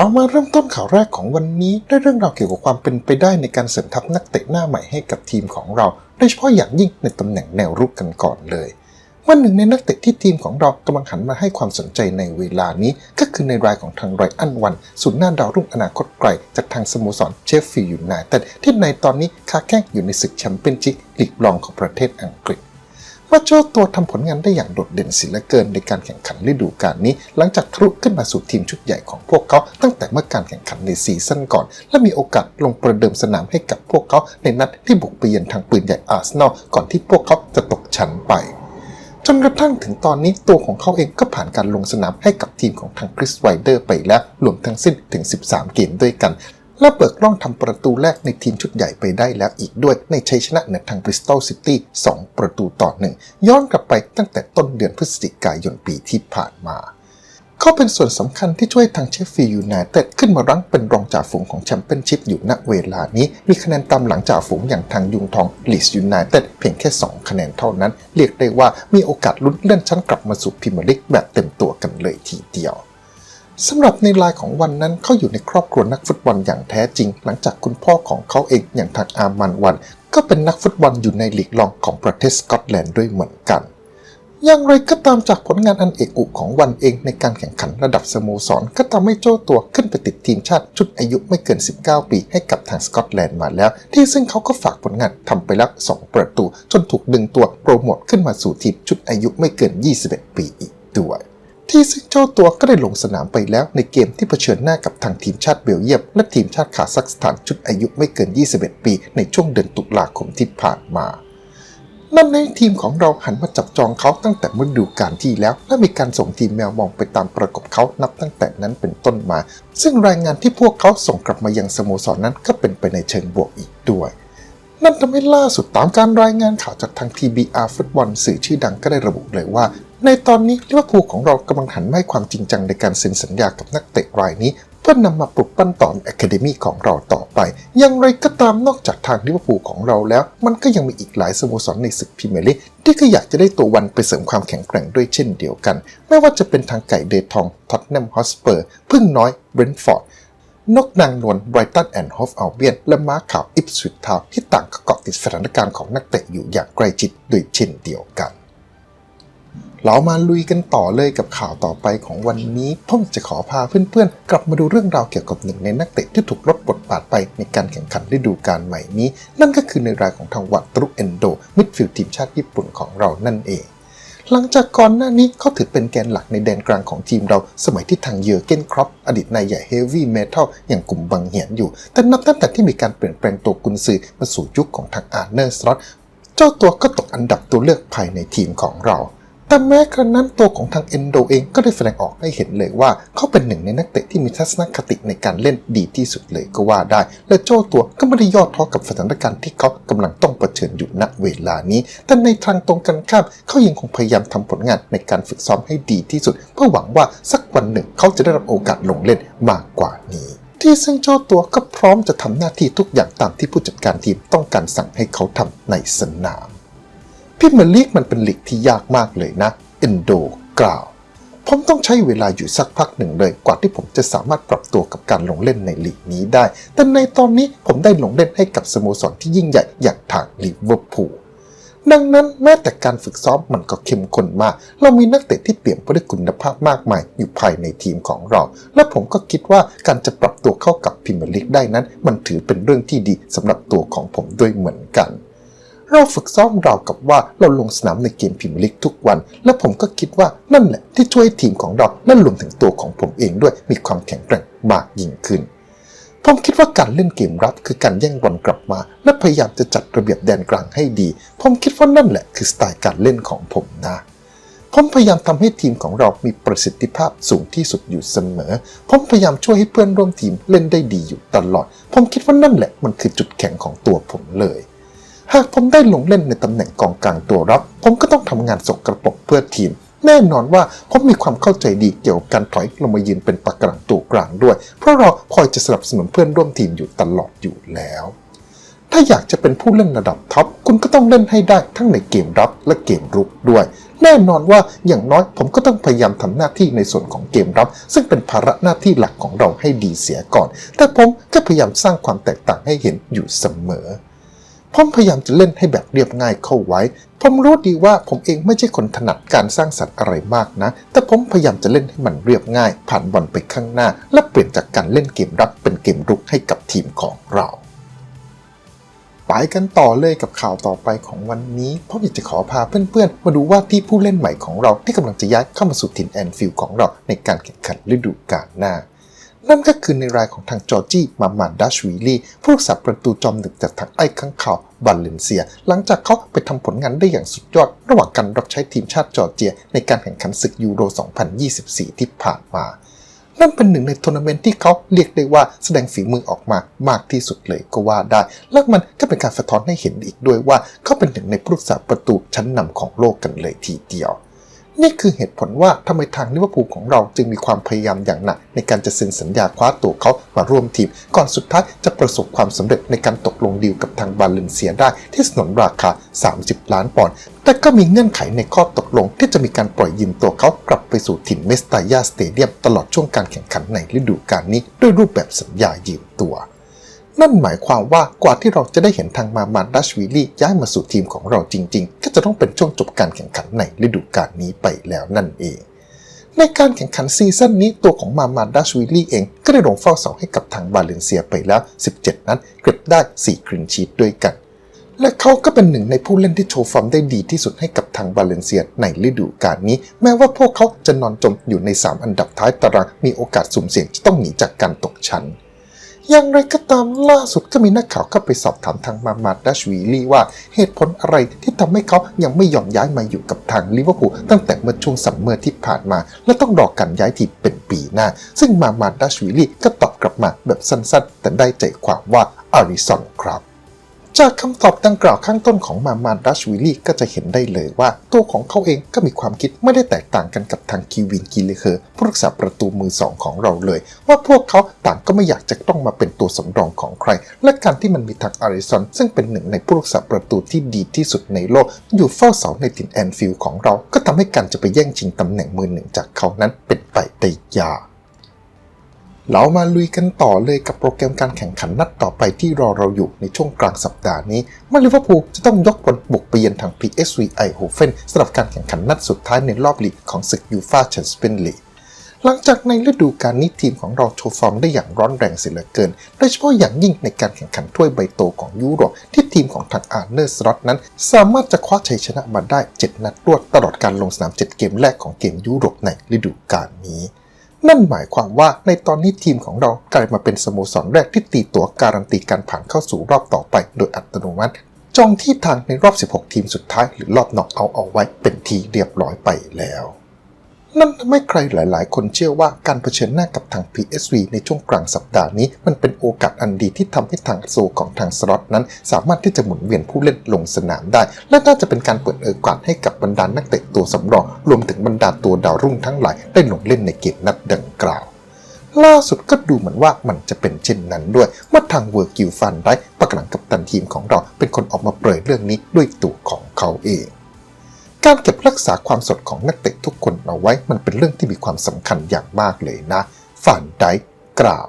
เรามาเริ่มต้นข่าวแรกของวันนี้ด้วยเรื่องราวเกี่ยวกับความเป็นไปได้ในการเสริมทัพนักเตะหน้าใหม่ให้กับทีมของเรา โดยเฉพาะอย่างยิ่งในตำแหน่งแนวรุกกันก่อนเลยว่าหนึ่งในนักเตะที่ทีมของเรากำลังหันมาให้ความสนใจในเวลานี้ ก็คือในรายของทางไรอันวันศูนย์หน้าดาวรุ่งอนาคตไกล จากทางสโมสรเชฟฟิลด์ยูไนเต็ดที่ในตอนนี้ค้าแข้งอยู่ในศึกแชมเปี้ยนชิพลีกรองของประเทศอังกฤษ ว่าเจ้าตัวทำผลงานได้อย่างโดดเด่นสิเหลือเกินในการแข่งขันฤดูกาลนี้ หลังจากทะลุขึ้นมาสู่ทีมชุดใหญ่ของพวกเขา ตั้งแต่เมื่อการแข่งขันในซีซั่นก่อน และมีโอกาสลงประเดิมสนามให้กับพวกเขาในนัดที่บุกไปเยือนทางปืนใหญ่อาร์เซนอลก่อนที่พวกเขาจะตกชั้นไปจนกระทั่งถึงตอนนี้ตัวของเขาเองก็ผ่านการลงสนามให้กับทีมของทางคริสไวเดอร์ไปแล้วรวมทั้งสิ้นถึง 13 เกมด้วยกัน และเบิกล่องทำประตูแรกในทีมชุดใหญ่ไปได้แล้วอีกด้วยในชัยชนะเหนือทางบริสตอลซิตี้2ประตูต่อหนึ่งย้อนกลับไปตั้งแต่ต้นเดือนพฤศจิกายนปีที่ผ่านมาเขาเป็นส่วนสำคัญที่ช่วยทางเชฟฟิลด์ยูไนเต็ดขึ้นมารั้งเป็นรองจ่าฝูงของแชมเปี้ยนชิพอยู่ณเวลานี้ มีคะแนนตามหลังจ่าฝูงอย่างทางยุงทองลีสยูไนเต็ดเพียงแค่ 2 คะแนนเท่านั้น เรียกได้ว่ามีโอกาสลุ้นเลื่อนชั้นกลับมาสู่พรีเมียร์ลีกแบบเต็มตัวกันเลยทีเดียว สำหรับในรายของวันนั้นเขาอยู่ในครอบครัวนักฟุตบอลอย่างแท้จริง หลังจากคุณพ่อของเขาเองอย่างทางอาร์มันวัน ก็เป็นนักฟุตบอลอยู่ในลีกรองของประเทศสกอตแลนด์ด้วยเหมือนกัน อย่างไรก็ตามจากผลงานอันเอกอุกของวันเองในการแข่งขันระดับสโมสร ก็ทำให้โจ้ตัวขึ้นไปติดทีมชาติชุดอายุไม่เกิน 19 ปีให้กับทางสกอตแลนด์มาแล้ว ที่ซึ่งเขาก็ฝากผลงานทำไปแล้ว2ประตู จนถูกดึงตัวโปรโมทขึ้นมาสู่ทีมชุดอายุไม่เกิน 21 ปีอีกด้วย ที่ซึ่งเจ้าตัวก็ได้ลงสนามไปแล้วในเกมที่เผชิญหน้ากับทางทีมชาติเบลเยียม และทีมชาติคาซัคสถานชุดอายุไม่เกิน 21 ปี ในช่วงเดือนตุลาคมที่ผ่านมานั่นในทีมของเราหันมาจับจองเขาตั้งแต่เมื่อดูกาลที่แล้ว และมีการส่งทีมแมวมองไปตามประกบเขานับตั้งแต่นั้นเป็นต้นมา ซึ่งรายงานที่พวกเขาส่งกลับมายังสโมสรนั้นก็เป็นไปในเชิงบวกอีกด้วย นั่นทำให้ล่าสุดตามการรายงานข่าวจากทาง TBR ฟุตบอลสื่อชื่อดังก็ได้ระบุเลยว่า ในตอนนี้ลิเวอร์พูลของเรากำลังหันมาให้ความจริงจังในการเซ็นสัญญากับนักเตะรายนี้ เพื่อนำมาปลุกปั้นต่ออะคาเดมีของเราต่อไป อย่างไรก็ตามนอกจากทางลิเวอร์พูลของเราแล้ว มันก็ยังมีอีกหลายสโมสรในศึกพรีเมียร์ลีกที่ก็อยากจะได้ตัววันไปเสริมความแข็งแกร่งด้วยเช่นเดียวกัน ไม่ว่าจะเป็นทางไก่เดทองท็อตแนมฮอสเปอร์พึ่งน้อยเบรนท์ฟอร์ดนกนางนวลไบรตันแอนด์ฮอฟอัลเบียนและม้าขาวอิปสวิตทาวที่ต่างก็เกาะติดสถานการณ์ของนักเตะอยู่อย่างใกล้ชิดด้วยเช่นเดียวกัน เรามาลุยกันต่อเลยกับข่าวต่อไปของวันนี้ผมจะขอพาเพื่อนๆ กลับมาดูเรื่องราวเกี่ยวกับหนึ่งในนักเตะที่ถูกลดบทบาทไปในการแข่งขันฤดูกาลใหม่นี้ นั่นก็คือในรายของทางวัตรุเอนโดมิดฟิลด์ทีมชาติญี่ปุ่นของเรานั่นเองหลังจากก่อนหน้านี้เขาถือเป็นแกนหลักในแดนกลางของทีมเราสมัยที่ทางเยอร์เกนครอปอดีตนายใหญ่เฮฟวี่เมทัลอย่างกลุ่มบังเหียนอยู่ แต่นับตั้งแต่ที่มีการเปลี่ยนแปลงตัวกุนซือมาสู่ยุคของทางอาร์เนอร์สล็อตเจ้าตัวก็ตกอันดับตัวเลือกภายในทีมของเรา แต่แม้กระนั้นตัวของทางเอนโดเองก็ได้แสดงออกให้เห็นเลยว่า เขาเป็นหนึ่งในนักเตะที่มีทัศนคติในการเล่นดีที่สุดเลยก็ว่าได้ และเจ้ตัวก็ไม่ได้ย่อท้อกับสถานการณ์ที่เขากำลังต้องเผชิญอยู่ณเวลานี้ แต่ในทางตรงกันข้ามเขายังคงพยายามทำผลงานในการฝึกซ้อมให้ดีที่สุด เพื่อหวังว่าสักวันหนึ่งเขาจะได้รับโอกาสลงเล่นมากกว่านี้ที่ซึ่งเจ้าตัวก็พร้อมจะทำหน้าที่ทุกอย่างตามที่ผู้จัดการทีมต้องการสั่งให้เขาทำในสนาม พรีเมลีกมันเป็นลีกที่ยากมากเลยนะเอนโดกล่าว ผมต้องใช้เวลาอยู่สักพักหนึ่งเลย กว่าที่ผมจะสามารถปรับตัวกับการลงเล่นในลีกนี้ได้ แต่ในตอนนี้ผมได้ลงเล่นให้กับสโมสรที่ยิ่งใหญ่อย่างทางลิเวอร์พูลดังนั้นแม้แต่การฝึกซ้อมมันก็เข้มข้นมาก เรามีนักเตะที่เปลี่ยนไปด้วยคุณภาพมากมายอยู่ภายในทีมของเรา และผมก็คิดว่าการจะปรับตัวเข้ากับพรีเมลีกได้นั้น มันถือเป็นเรื่องที่ดีสำหรับตัวของผมด้วยเหมือนกัน เราฝึกซ้อมเรากับว่าเราลงสนามในเกมพรีเมียร์ลีกทุกวัน และผมก็คิดว่านั่นแหละที่ช่วยให้ทีมของเราและรวมถึงตัวของผมเองด้วยมีความแข็งแกร่งมากยิ่งขึ้นผมคิดว่าการเล่นเกมรับคือการแย่งบอลกลับมา และพยายามจะจัดระเบียบแดนกลางให้ดี ผมคิดว่านั่นแหละคือสไตล์การเล่นของผมนะผมพยายามทำให้ทีมของเรามีประสิทธิภาพสูงที่สุดอยู่เสมอ ผมพยายามช่วยให้เพื่อนร่วมทีมเล่นได้ดีอยู่ตลอด ผมคิดว่านั่นแหละมันคือจุดแข็งของตัวผมเลย หากผมได้ลงเล่นในตำแหน่งกองกลางตัวรับ ผมก็ต้องทำงานสกระปรกเพื่อทีม แน่นอนว่าผมมีความเข้าใจดีเกี่ยวกับการถอยลงมายืนเป็นปากกลางตัวกลางด้วย เพราะเราคอยจะสนับสนุนเพื่อนร่วมทีมอยู่ตลอดอยู่แล้ว ถ้าอยากจะเป็นผู้เล่นระดับท็อปคุณก็ต้องเล่นให้ได้ทั้งในเกมรับและเกมรุกด้วย แน่นอนว่าอย่างน้อยผมก็ต้องพยายามทำหน้าที่ในส่วนของเกมรับ ซึ่งเป็นภาระหน้าที่หลักของเราให้ดีเสียก่อน แต่ผมก็พยายามสร้างความแตกต่างให้เห็นอยู่เสมอ ผมพยายามจะเล่นให้แบบเรียบง่ายเข้าไว้ ผมรู้ดีว่าผมเองไม่ใช่คนถนัดการสร้างสรรค์อะไรมากนะ แต่ผมพยายามจะเล่นให้มันเรียบง่าย ผ่านบอลไปข้างหน้า และเปลี่ยนจากการเล่นเกมรับเป็นเกมรุกให้กับทีมของเราไปกันต่อเลยกับข่าวต่อไปของวันนี้เพราะอยากจะขอพาเพื่อนๆ มาดูว่าที่ผู้เล่นใหม่ของเราที่กำลังจะย้ายเข้ามาสู่ถิ่นแอนฟิลด์ของเราในการแข่งขันฤดูกาลหน้า นั่นก็คือในรายของทางจอร์จี้มามานดัชวีลีผู้รักษาประตูจอมหนึ่งจากทางไอ้ข้างข่าวบัลเลนเซีย หลังจากเขาไปทำผลงานได้อย่างสุดยอด ระหว่างการรับใช้ทีมชาติจอร์เจีย ในการแข่งขันศึกยูโร 2024 ที่ผ่านมา นั่นเป็นหนึ่งในทัวร์นาเมนต์ที่เขาเรียกได้ว่าแสดงฝีมือออกมามากที่สุดเลยก็ว่าได้ และมันก็เป็นการสะท้อนให้เห็นอีกด้วยว่าเขาเป็นหนึ่งในผู้รักษาประตูชั้นนำของโลกกันเลยทีเดียว นี่คือเหตุผลว่าทำไมทางลิเวอร์พูลของเราจึงมีความพยายามอย่างหนัก ในการจะเซ็นสัญญาคว้าตัวเขามาร่วมทีม ก่อนสุดท้ายจะประสบความสำเร็จในการตกลงดีลกับทางบาเลนเซียได้ที่สนนราคา 30 ล้านปอนด์แต่ก็มีเงื่อนไขในข้อตกลงที่จะมีการปล่อยยืมตัวเขากลับไปสู่ถิ่นเมสตายาสเตเดียมตลอดช่วงการแข่งขันในฤดูกาลนี้ด้วยรูปแบบสัญญายืมตัว นั่นหมายความว่ากว่าที่เราจะได้เห็นทางมามาดัชวิลลี่ย้ายมาสู่ทีมของเราจริง ๆ ก็จะต้องเป็นช่วงจบการแข่งขันในฤดูกาลนี้ไปแล้วนั่นเอง ในการแข่งขันซีซั่นนี้ตัวของมามาดัชวิลลี่เองก็ได้ลงเฝ้าเสาให้กับทางบาเลนเซียไปแล้ว 17 นัดเก็บได้4ครีนชีตด้วยกันและเขาก็เป็นหนึ่งในผู้เล่นที่โชว์ฟอร์มได้ดีที่สุดให้กับทางบาเลนเซียในฤดูกาลนี้ แม้ว่าพวกเขาจะนอนจมอยู่ใน 3 อันดับท้ายตารางมีโอกาสสุ่มเสี่ยงจะต้องหนีจากการตกชั้น อย่างไรก็ตามล่าสุดก็มีนักข่าวเข้าไปสอบถามทางมามาดัชวีลีว่าเหตุผลอะไรที่ทำให้เขายังไม่ยอมย้ายมาอยู่กับทางลิเวอร์พูลตั้งแต่เมื่อช่วงสัมเมอร์ที่ผ่านมา และต้องรอการย้ายทีมเป็นปีหน้า ซึ่งมามาดัชวีลีก็ตอบกลับมาแบบสั้นๆ แต่ได้ใจความว่าอาริสันครับ จากคำตอบดังกล่าวข้างต้นของมามาดัชวิลลี่ก็จะเห็นได้เลยว่า ตัวของเขาเองก็มีความคิดไม่ได้แตกต่างกันกับทางคีวินกีเลเคอร์ผู้รักษาประตูมือสองของเราเลย ว่าพวกเขาต่างก็ไม่อยากจะต้องมาเป็นตัวสำรองของใคร และการที่มันมีทางอาริสันซึ่งเป็นหนึ่งในผู้รักษาประตูที่ดีที่สุดในโลก อยู่เฝ้าเสาในถิ่นแอนฟิลด์ของเรา ก็ทำให้การจะไปแย่งชิงตำแหน่งมือหนึ่งจากเขานั้นเป็นไปได้ยาก เรามาลุยกันต่อเลยกับโปรแกรมการแข่งขันนัดต่อไปที่รอเราอยู่ในช่วงกลางสัปดาห์นี้มื่อลิเวอร์พูลจะต้องยกพลบุกไปเยือนทาง PSV ไอโฮเฟนสำหรับการแข่งขันนัดสุดท้ายในรอบลีกของศึกยูฟาแชมเปี้ยนลีกหลังจากในฤดูกาลนี้ทีมของเราโชว์ฟอร์มได้อย่างร้อนแรงเสียเหลือเกิน โดยเฉพาะอย่างยิ่งในการแข่งขันถ้วยใบโตของยุโรปที่ทีมของทางอาร์เนอร์สล็อตนั้น สามารถจะคว้าชัยชนะมาได้ 7 นัดรวดตลอดการลงสนาม 7 เกมแรกของเกมยุโรปในฤดูกาลนี้ นั่นหมายความว่าในตอนนี้ทีมของเรากลายมาเป็นสโมสรแรกที่ตีตัวการันตีการผ่านเข้าสู่รอบต่อไปโดยอัตโนมัติ จองที่ทางในรอบ 16 ทีมสุดท้ายหรือรอบน็อกเอาเอาไว้เป็นทีเรียบร้อยไปแล้ว นั่นทำให้ใครหลาย ๆ คนเชื่อว่าการเผชิญหน้ากับทาง PSV ในช่วงกลางสัปดาห์นี้ มันเป็นโอกาสอันดีที่ทำให้ทางโซของทางสล็อตนั้น สามารถที่จะหมุนเวียนผู้เล่นลงสนามได้ และน่าจะเป็นการเปิดโอกาสให้กับบรรดานักเตะตัวสำรองรวมถึงบรรดาตัวดาวรุ่งทั้งหลายได้ลงเล่นในเกมนัดดังกล่าวล่าสุดก็ดูเหมือนว่ามันจะเป็นเช่นนั้นด้วยเมื่อทางเวอร์กิลฟันได้ประกาศกับตันทีมของเราเป็นคนออกมาเผยเรื่องนี้ด้วยตัวของเขาเอง การเก็บรักษาความสดของนักเตะทุกคนเอาไว้มันเป็นเรื่องที่มีความสำคัญอย่างมากเลยนะฝันไดกล่าว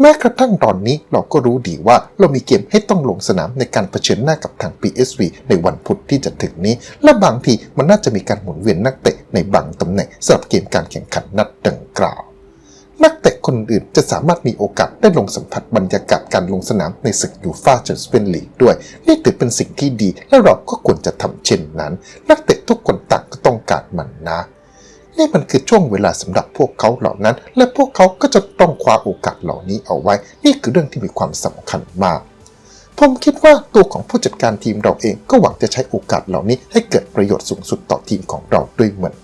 แม้กระทั่งตอนนี้เราก็รู้ดีว่าเรามีเกมให้ต้องลงสนามในการเผชิญหน้ากับทาง PSV ในวันพุธที่จะถึงนี้ และบางทีมันน่าจะมีการหมุนเวียนนักเตะในบางตำแหน่งสำหรับเกมการแข่งขันนัดดังกล่าว นักเตะคนอื่นจะสามารถมีโอกาสได้ลงสัมผัสบรรยากาศการลงสนามในศึกยูฟาแชมเปี้ยนลีกด้วย นี่ถือเป็นสิ่งที่ดีและเราก็ควรจะทำเช่นนั้น นักเตะทุกคนต่างก็ต้องการมันนะ นี่มันคือช่วงเวลาสำหรับพวกเขาเหล่านั้น และพวกเขาก็จะต้องคว้าโอกาสเหล่านี้เอาไว้ นี่คือเรื่องที่มีความสำคัญมากผมคิดว่าตัวของผู้จัดการทีมเราเองก็หวังจะใช้โอกาสเหล่านี้ให้เกิดประโยชน์สูงสุดต่อทีมของเราด้วยเหมือน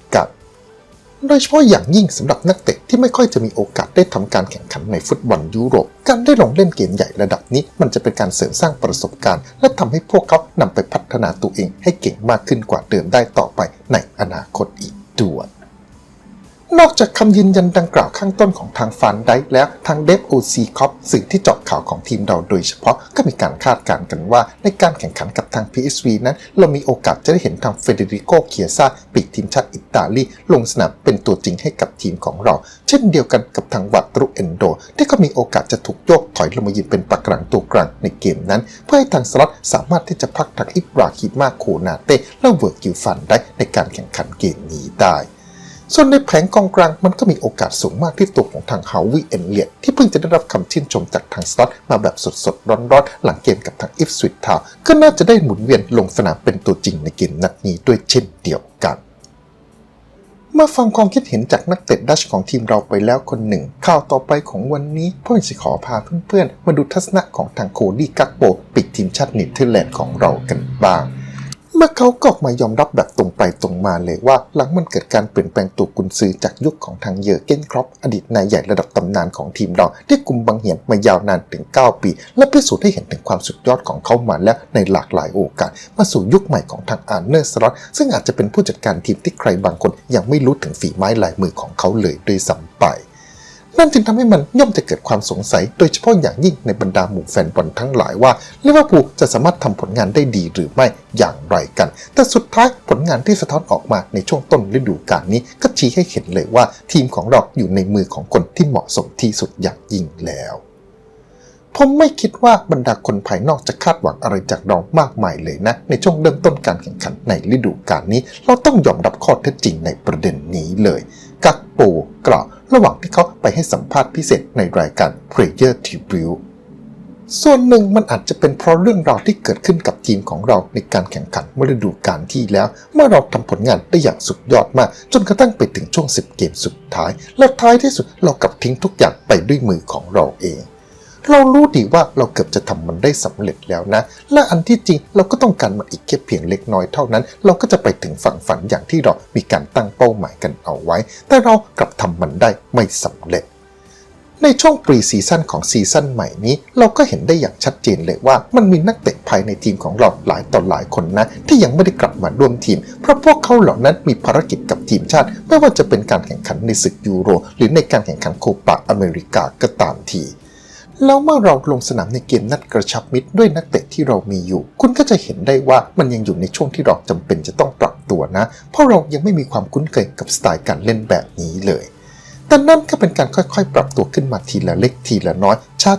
โดยเฉพาะอย่างยิ่งสำหรับนักเตะที่ไม่ค่อยจะมีโอกาสได้ทำการแข่งขันในฟุตบอลยุโรป การได้ลงเล่นเกมใหญ่ระดับนี้ มันจะเป็นการเสริมสร้างประสบการณ์ และทำให้พวกเขานำไปพัฒนาตัวเองให้เก่งมากขึ้นกว่าเดิมได้ต่อไปในอนาคตอีกด้วย นอกจากคำยืนยันดังกล่าวข้างต้นของทางฟันไดค์แล้วทางเดฟโอซีคอปสื่อที่เจาะข่าวของทีมเราโดยเฉพาะก็มีการคาดการณ์กันว่า ในการแข่งขันกับทาง PSV นั้น เรามีโอกาสจะได้เห็นทางเฟเดริโกเคียซาปีกทีมชาติอิตาลี ลงสนามเป็นตัวจริงให้กับทีมของเรา เช่นเดียวกันกับทางวัตรุเอนโด ที่ก็มีโอกาสจะถูกโยกถอยลงมายืนเป็นปากกลางตัวกลางในเกมนั้น เพื่อให้ทางสล็อตสามารถที่จะพักทางอิบราฮิมาโคนาเต้และเวิร์กกิลฟันได้ในการแข่งขันเกมนี้ได้ ส่วนในแผงกองกลางมันก็มีโอกาสสูงมากที่ตัวของทางฮาวิเอนเลียที่เพิ่งจะได้รับคำชื่นชมจากทางสล็อตมาแบบสดๆ ร้อนๆ หลังเกมกับทางอิฟสวิตทาวก็น่าจะได้หมุนเวียนลงสนามเป็นตัวจริงในเกมนัดนี้ด้วยเช่นเดียวกันเมื่อฟังความคิดเห็นจากนักเตะดัชของทีมเราไปแล้วคนหนึ่ง ข่าวต่อไปของวันนี้พ่อจะขอพาเพื่อนๆ มาดูทัศนะของทางโคดี้กักโปปิดทีมชาติเนเธอร์แลนด์ของเรากันบ้าง เมื่อเขาก็ออกมายอมรับแบบตรงไปตรงมาเลยว่า หลังมันเกิดการเปลี่ยนแปลงตัวกุนซือจากยุคของทางเยอร์เกนครอปอดีตนายใหญ่ระดับตำนานของทีมเราที่กุมบังเหียนมายาวนานถึง 9 ปี และพิสูจน์ให้เห็นถึงความสุดยอดของเขามาแล้วในหลากหลายโอกาส มาสู่ยุคใหม่ของทางอาร์เนอร์สล็อตซึ่งอาจจะเป็นผู้จัดการทีมที่ใครบางคนยังไม่รู้ถึงฝีไม้ลายมือของเขาเลยด้วยซ้ำไป นั่นจึงทำให้มันย่อมจะเกิดความสงสัย โดยเฉพาะอย่างยิ่งในบรรดาหมู่แฟนบอลทั้งหลายว่าลิเวอร์พูลจะสามารถทำผลงานได้ดีหรือไม่อย่างไรกัน แต่สุดท้ายผลงานที่สะท้อนออกมาในช่วงต้นฤดูกาลนี้ ก็ชี้ให้เห็นเลยว่าทีมของเราอยู่ในมือของคนที่เหมาะสมที่สุดอย่างยิ่งแล้วผมไม่คิดว่าบรรดาคนภายนอกจะคาดหวังอะไรจากเรามากมายเลยนะ ในช่วงเริ่มต้นการแข่งขันในฤดูกาลนี้ เราต้องยอมรับข้อเท็จจริงในประเด็นนี้เลย กักปูกล่าวระหว่างที่เขาไปให้สัมภาษณ์พิเศษในรายการ Player Tribute ส่วนหนึ่งมันอาจจะเป็นเพราะเรื่องราวที่เกิดขึ้นกับทีมของเราในการแข่งขันเมื่อฤดูกาลที่แล้ว เมื่อเราทำผลงานได้อย่างสุดยอดมาก จนกระทั่งไปถึงช่วง 10 เกมสุดท้าย และท้ายที่สุดเรากลับทิ้งทุกอย่างไปด้วยมือของเราเอง เรารู้ดีว่าเราเกือบจะทำมันได้สำเร็จแล้วนะ และอันที่จริงเราก็ต้องการมันอีกแค่เพียงเล็กน้อยเท่านั้น เราก็จะไปถึงฝั่งฝันอย่างที่เรามีการตั้งเป้าหมายกันเอาไว้ แต่เรากลับทำมันได้ไม่สำเร็จในช่วงปรีซีซั่นของซีซั่นใหม่นี้ เราก็เห็นได้อย่างชัดเจนเลยว่ามันมีนักเตะภายในทีมของเราหลายต่อหลายคนนะ ที่ยังไม่ได้กลับมาร่วมทีม เพราะพวกเขาเหล่านั้นมีภารกิจกับทีมชาติ ไม่ว่าจะเป็นการแข่งขันในศึกยูโร หรือในการแข่งขันโคปาอเมริกาก็ตามที แล้วเมื่อเราลงสนามในเกมนัดกระชับมิตรด้วยนักเตะที่เรามีอยู่ คุณก็จะเห็นได้ว่ามันยังอยู่ในช่วงที่เราจำเป็นจะต้องปรับตัวนะ เพราะเรายังไม่มีความคุ้นเคยกับสไตล์การเล่นแบบนี้เลยแต่นั่นก็เป็นการค่อยๆ ปรับตัวขึ้นมาทีละเล็กทีละน้อย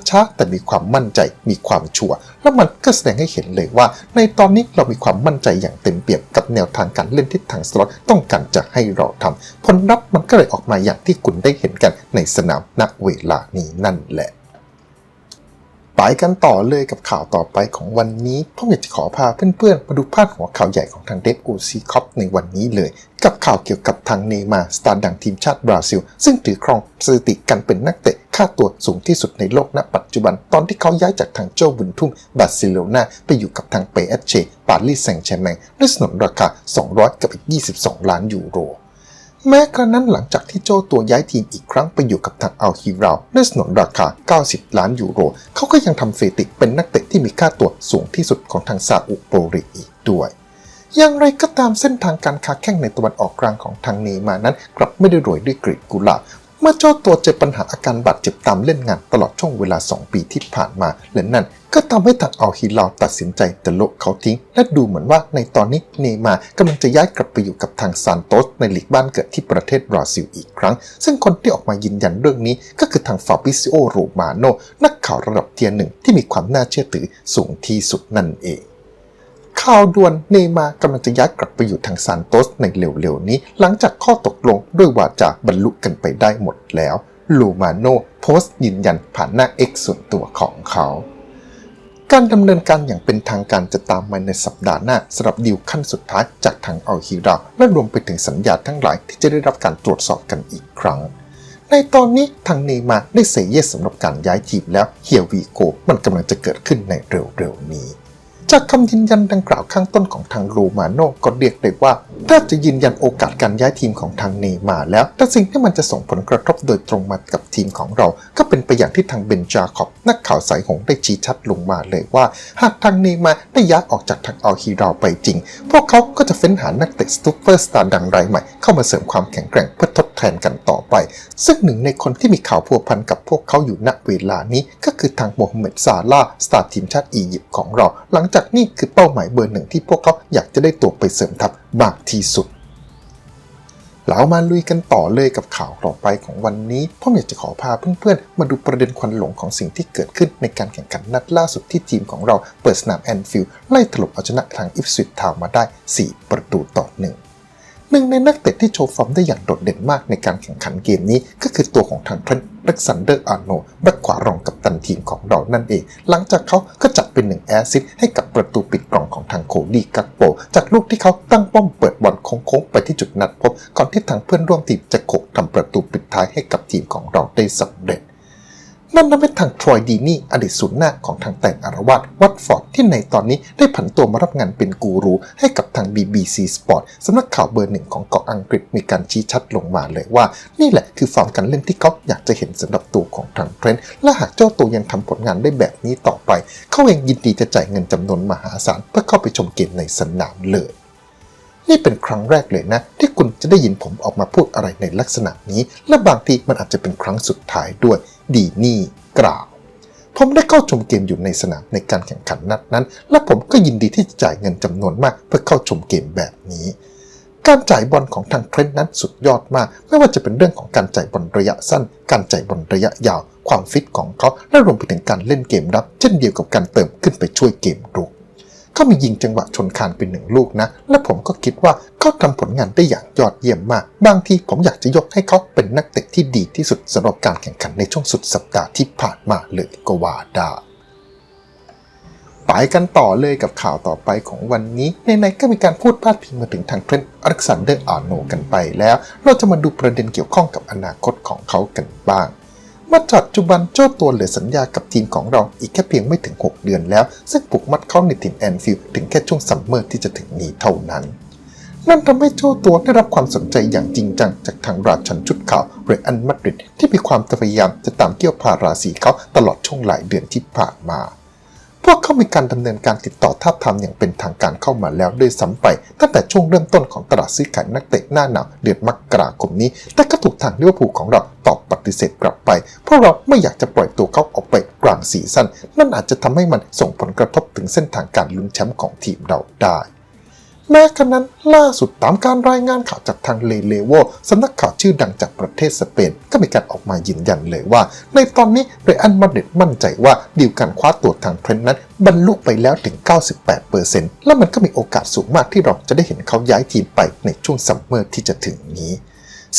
ช้าๆ แต่มีความมั่นใจ มีความชัวร์ แล้วมันก็แสดงให้เห็นเลยว่า ในตอนนี้เรามีความมั่นใจอย่างเต็มเปี่ยมกับแนวทางการเล่นที่ทางสล็อตต้องการจะให้เราทำผลลัพธ์มันก็เลยออกมาอย่างที่คุณได้เห็นกันในสนามณเวลานี้นั่นแหละ ไปกันต่อเลยกับข่าวต่อไปของวันนี้ผมอยากจะขอพาเพื่อนๆ มาดูพาดหัวข่าวใหญ่ของทางเดฟอูซีคอปในวันนี้เลย กับข่าวเกี่ยวกับทางเนย์มาสตาร์ดังทีมชาติบราซิล ซึ่งถือครองสถิติการเป็นนักเตะค่าตัวสูงที่สุดในโลกณปัจจุบัน ตอนที่เขาย้ายจากทางโจ้บุนทุ่มบาร์เซโลนาไปอยู่กับทางเปเอชเชปารีสแซงต์แชร์แมงด้วยสนนราคา 200 กับอีก 22 ล้านยูโร แม้กระนั้นหลังจากที่โจตัวย้ายทีมอีกครั้งไปอยู่กับทางอัลฮิราวด้วยสนนราคา 90 ล้านยูโร เขาก็ยังทำสถิติเป็นนักเตะที่มีค่าตัวสูงที่สุดของทางซาอุโปรีอีกด้วยอย่างไรก็ตามเส้นทางการค้าแข่งในตะวันออกกลางของทางเนมานั้น กลับไม่ได้รวยด้วยกลีบกุหลาบ เมื่อเจ้าตัวเจอปัญหาอาการบาดเจ็บตามเล่นงานตลอดช่วงเวลา 2 ปีที่ผ่านมา และนั่นก็ทำให้ทางอัลฮิลาลตัดสินใจจะโละเขาทิ้ง และดูเหมือนว่าในตอนนี้เนย์มากำลังจะย้ายกลับไปอยู่กับทางซานโตสในหลีกบ้านเกิดที่ประเทศบราซิลอีกครั้ง ซึ่งคนที่ออกมายืนยันเรื่องนี้ก็คือทางฟาบิซิโอโรมาโนนักข่าวระดับเทียร์หนึ่งที่มีความน่าเชื่อถือสูงที่สุดนั่นเอง ข่าวด่วนเนมากำลังจะย้ายกลับไปอยู่ทางซานโตสในเร็วๆนี้ หลังจากข้อตกลงด้วยวาจาบรรลุกันไปได้หมดแล้วลูมาโนโพสต์ยืนยันผ่านหน้า X ส่วนตัวของเขาการดำเนินการอย่างเป็นทางการจะตามมาในสัปดาห์หน้าสำหรับดีลขั้นสุดท้ายจากทางอัลฮิราและรวมไปถึงสัญญาทั้งหลายที่จะได้รับการตรวจสอบกันอีกครั้ง ในตอนนี้ทางเนมาได้เซเยสสำหรับการย้ายทีมแล้วเฮียวีโกมันกำลังจะเกิดขึ้นในเร็วๆนี้ จากคำยืนยันดังกล่าวข้างต้นของทางโรมาโนก็เรียกได้ว่าแทบจะยืนยันโอกาสการย้ายทีมของทางเนมาแล้ว แต่สิ่งที่มันจะส่งผลกระทบโดยตรงมากับทีมของเรา ก็เป็นไปอย่างที่ทางเบนจาคอบนักข่าวสายหงได้ชี้ชัดลงมาเลยว่า หากทางเนมาได้ย้ายออกจากทางอัลฮีราไปจริง พวกเขาก็จะเฟ้นหานักเตะซูเปอร์สตาร์ดังรายใหม่เข้ามาเสริมความแข็งแกร่งเพื่อทด แทนกันต่อไป ซึ่งหนึ่งในคนที่มีข่าวพัวพันกับพวกเขาอยู่ณเวลานี้ ก็คือทางโมฮัมเหม็ดซาลาสตาร์ทีมชาติอียิปต์ของเรา หลังจากนี้คือเป้าหมายเบอร์หนึ่งที่พวกเขาอยากจะได้ตัวไปเสริมทัพมากที่สุดเรามาลุยกันต่อเลยกับข่าวต่อไปของวันนี้ผมอยากจะขอพาเพื่อนๆ มาดูประเด็นควันหลงของสิ่งที่เกิดขึ้นในการแข่งขันนัดล่าสุดที่ทีมของเราเปิดสนามแอนฟิลด์ไล่ถล่มเอาชนะทางอิฟสวิตทาวมาได้ 4 ประตูต่อหนึ่ง หนึ่งในนักเตะที่โชว์ฟอร์มได้อย่างโดดเด่นมากในการแข่งขันเกมนี้ ก็คือตัวของทางเทรนต์เล็กซานเดอร์อาร์โนแบ็คขวารองกับตันทีมของเรานั่นเอง หลังจากเขาก็จัดเป็นหนึ่งแอซิสต์ให้กับประตูปิดกล่องของทางโคดี้กักโป จากลูกที่เขาตั้งป้อมเปิดบอลโค้งๆไปที่จุดนัดพบ ก่อนที่ทางเพื่อนร่วมทีมจะโขกทำประตูปิดท้ายให้กับทีมของเราได้สำเร็จ นั่นทำให้ทางทรอยดีนี่อดีตศูนย์หน้าของทางแต่งอารวาสวัตฟอร์ดที่ในตอนนี้ได้ผันตัวมารับงานเป็นกูรู ให้กับทาง BBC Sport สำนักข่าวเบอร์หนึ่งของเกาะอังกฤษมีการชี้ชัดลงมาเลยว่า นี่แหละคือฟอร์มการเล่นที่เขาอยากจะเห็นสำหรับตัวของทางเทรนต์และหากเจ้าตัวยังทำผลงานได้แบบนี้ต่อไป เขาเองยินดีจะจ่ายเงินจำนวนมหาศาลเพื่อเข้าไปชมเกมในสนามเลย นี่เป็นครั้งแรกเลยนะ ที่คุณจะได้ยินผมออกมาพูดอะไรในลักษณะนี้ และบางทีมันอาจจะเป็นครั้งสุดท้ายด้วย ดีนี่กล่าวผมได้เข้าชมเกมอยู่ในสนามในการแข่งขันนัดนั้น และผมก็ยินดีที่จะจ่ายเงินจำนวนมาก เพื่อเข้าชมเกมแบบนี้ การจ่ายบอลของทางเทรนต์นั้นสุดยอดมาก ไม่ว่าจะเป็นเรื่องของการจ่ายบอลระยะสั้น การจ่ายบอลระยะยาว ความฟิตของเขาและรวมไปถึงการเล่นเกมรับ เช่นเดียวกับการเติมขึ้นไปช่วยเกมรุก เขามียิงจังหวะชนคานเป็นหนึ่งลูกนะ และผมก็คิดว่าเขาทำผลงานได้อย่างยอดเยี่ยมมาก บางทีผมอยากจะยกให้เขาเป็นนักเตะที่ดีที่สุดสำหรับการแข่งขันในช่วงสุดสัปดาห์ที่ผ่านมาเลยก็ว่าได้ไปกันต่อเลยกับข่าวต่อไปของวันนี้ในๆก็มีการพูดพาดพิงมาถึงทางเทรนต์อเล็กซานเดอร์อาร์โนกันไปแล้ว เราจะมาดูประเด็นเกี่ยวข้องกับอนาคตของเขากันบ้าง มาปัจจุบันเจ้าตัวเหลือสัญญากับทีมของเราอีกแค่เพียงไม่ถึง 6 เดือนแล้ว ซึ่งผูกมัดเขาในทีมแอนฟิลด์ถึงแค่ช่วงซัมเมอร์ที่จะถึงนี้เท่านั้น นั่นทำให้เจ้าตัวได้รับความสนใจอย่างจริงจังจากทางราชันชุดขาวเรอันมาดริดที่มีความพยายามจะตามเกี่ยวพาราสีเขาตลอดช่วงหลายเดือนที่ผ่านมา พวกเขามีการดำเนินการติดต่อท่าทามอย่างเป็นทางการเข้ามาแล้วด้วยซ้ำไป ตั้งแต่ช่วงเริ่มต้นของตลาดซื้อขายนักเตะหน้าหนาวเดือนมกราคมนี้ แต่ก็ถูกทางลิเวอร์พูลของเราตอบปฏิเสธกลับไป เพราะเราไม่อยากจะปล่อยตัวเขาออกไปกลางซีซั่นนั่นอาจจะทำให้มันส่งผลกระทบถึงเส้นทางการลุ้นแชมป์ของทีมเราได้ แม้กระนั้นล่าสุดตามการรายงานข่าวจากทางเลเลโวสำนักข่าวชื่อดังจากประเทศสเปน ก็มีการออกมายืนยันเลยว่า ในตอนนี้เรอัลมาดริดมั่นใจว่าดีลการคว้าตัวทางเทรนต์นั้น บรรลุไปแล้วถึง 98%และมันก็มีโอกาสสูงมากที่เราจะได้เห็นเขาย้ายทีมไปในช่วงซัมเมอร์ที่จะถึงนี้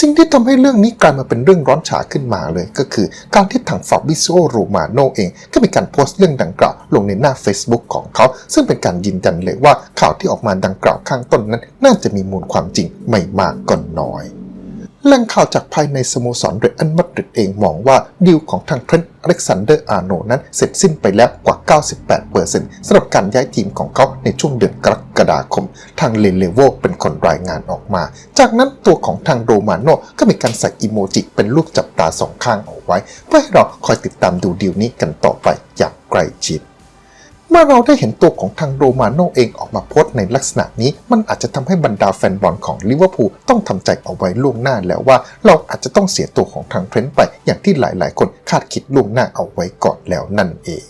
สิ่งที่ทำให้เรื่องนี้กลายมาเป็นเรื่องร้อนฉาขึ้นมาเลย ก็คือการที่ทางฟาบิโซโรมาโนเองก็มีการโพสต์เรื่องดังกล่าว ลงในหน้า Facebook ของเขา ซึ่งเป็นการยืนยันเลยว่าข่าวที่ออกมาดังกล่าวข้างต้นนั้น น่าจะมีมูลความจริงไม่มากก็น้อย แหล่งข่าวจากภายในสโมสรเรอัลมาดริดเองมองว่าดีลของทางเทรนต์อเล็กซานเดอร์อาร์โนนั้นเสร็จสิ้นไปแล้วกว่า 98%สำหรับการย้ายทีมของเขาในช่วงเดือนกรกฎาคม ทางเลเลโวเป็นคนรายงานออกมา จากนั้นตัวของทางโรมาโนก็มีการใส่อีโมจิเป็นรูปจับตาสองข้างเอาไว้ เพื่อให้เราคอยติดตามดูดีลนี้กันต่อไปอย่างใกล้ชิด เมื่อเราได้เห็นตัวของทางโรมาโนเองออกมาโพสต์ในลักษณะนี้ มันอาจจะทำให้บรรดาแฟนบอลของลิเวอร์พูลต้องทำใจเอาไว้ล่วงหน้าแล้วว่า เราอาจจะต้องเสียตัวของทางเทรนต์ไป อย่างที่หลายๆ คนคาดคิดล่วงหน้าเอาไว้ก่อนแล้วนั่นเอง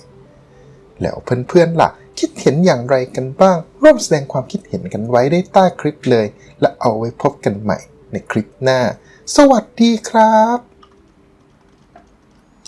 แล้วเพื่อนๆล่ะ คิดเห็นอย่างไรกันบ้าง ร่วมแสดงความคิดเห็นกันไว้ได้ใต้คลิปเลย และเอาไว้พบกันใหม่ในคลิปหน้า สวัสดีครับ